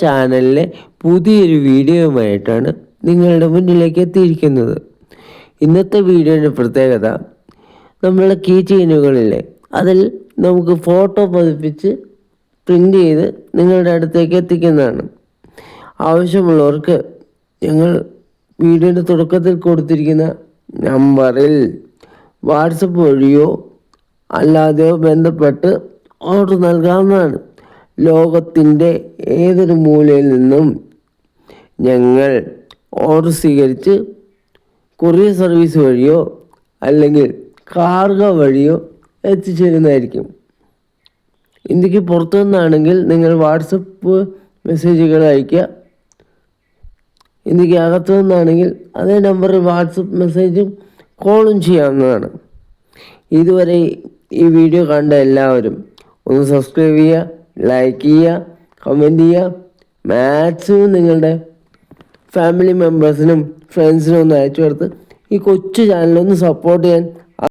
ചാനലിലെ പുതിയൊരു വീഡിയോയുമായിട്ടാണ് നിങ്ങളുടെ മുന്നിലേക്ക് എത്തിയിരിക്കുന്നത്. ഇന്നത്തെ വീഡിയോയുടെ പ്രത്യേകത നമ്മളുടെ കീ ചെയിനുകളിലെ അതിൽ നമുക്ക് ഫോട്ടോ പതിപ്പിച്ച് പ്രിന്റ് ചെയ്ത് നിങ്ങളുടെ അടുത്തേക്ക് എത്തിക്കുന്നതാണ്. ആവശ്യമുള്ളവർക്ക് ഞങ്ങൾ വീഡിയോയുടെ തുടക്കത്തിൽ കൊടുത്തിരിക്കുന്ന നമ്പറിൽ വാട്സപ്പ് വഴിയോ അല്ലാതെയോ ബന്ധപ്പെട്ട് ഓർഡർ നൽകാവുന്നതാണ്. ലോകത്തിന്റെ ഏതൊരു മൂലയിൽ നിന്നും ഞങ്ങൾ ഓർഡർ സ്വീകരിച്ച് കൊറിയർ സർവീസ് വഴിയോ അല്ലെങ്കിൽ കാർഗോ വഴിയോ എത്തിച്ചേരുന്നതായിരിക്കും. ഇന്ത്യയ്ക്ക് പുറത്തു നിന്നാണെങ്കിൽ നിങ്ങൾ വാട്സപ്പ് മെസ്സേജുകൾ അയയ്ക്കുക. ഇന്ത്യയ്ക്ക് അകത്തു നിന്നാണെങ്കിൽ അതേ നമ്പറിൽ വാട്സപ്പ് മെസ്സേജും കോളും ചെയ്യാവുന്നതാണ്. ഇതുവരെ ഈ വീഡിയോ കണ്ട എല്ലാവരും ഒന്ന് സബ്സ്ക്രൈബ് ചെയ്യുക. ലൈക്ക് ചെയ്യുക കമന്റ് ചെയ്യുക. മാക്സിമം നിങ്ങളുടെ ഫാമിലി മെമ്പേഴ്സിനും ഫ്രണ്ട്സിനും ഒന്ന് അയച്ചു കൊടുത്ത് ഈ കൊച്ചു ചാനലൊന്ന് സപ്പോർട്ട് ചെയ്യാൻ